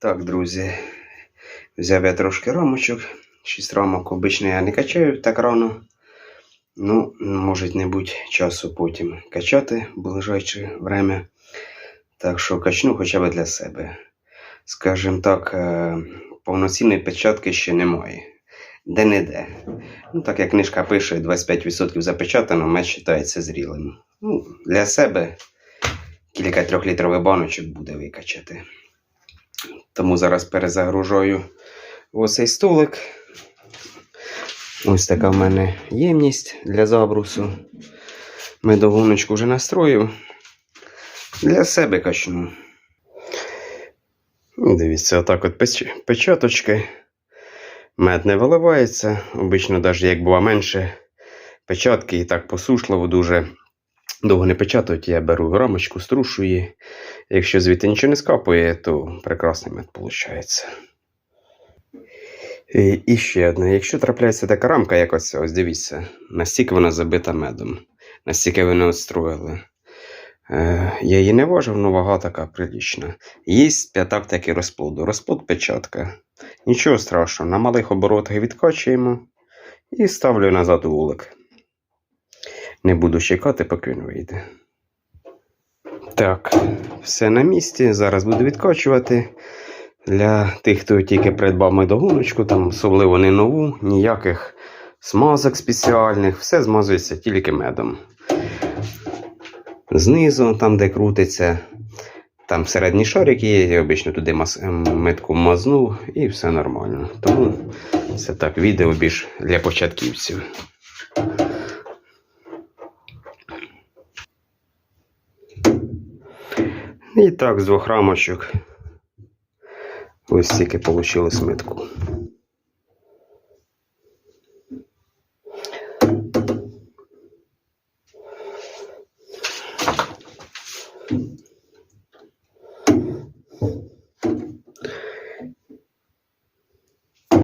Так, друзі, взяв я трошки рамочок. 6 рамок обично я не качаю так рано. Ну, може не бути часу потім качати в ближайше время. Так що качну хоча б для себе. Скажімо так, е, повноцінної печатки ще немає. Де-не-де. Ну, так як книжка пише, 25% запечатано, меч вважається зрілим. Ну, для себе кілька трьохлітрових баночок буде викачати. Тому зараз перезагружаю ось цей столик. Ось така в мене ємність для забрусу. Медогоночку вже настроїв. Для себе качну. Ну, Дивіться, отак от печ- печаточки. Мед не виливається. Обично, навіть як бува менше печатки і так посушливо дуже довго не печатають, я беру рамочку, струшу її. Якщо звідти нічого не скапує, то прекрасний мед виходить. І, і ще одне. Якщо трапляється така рамка, як ось, ось дивіться, настільки вона забита медом, настільки вони отстроїли. Е, я її не важив, але вага така прилічна. Є п'ятак таки розплоду. Розплод печатка. Нічого страшного, на малих оборотах відкачуємо і ставлю назад у вулик. Не буду чекати, поки він вийде. Так, все на місці. Зараз буду відкачувати. Для тих, хто тільки придбав медогоночку, там особливо не нову, ніяких смазок спеціальних, все змазується тільки медом. Знизу, там, де крутиться, там середній шарик є, я обично туди мас- ем, метку мазнув і все нормально. Тому це так, відео більш для початківців. І так, з двох рамочок. Ось тільки вийшло метку.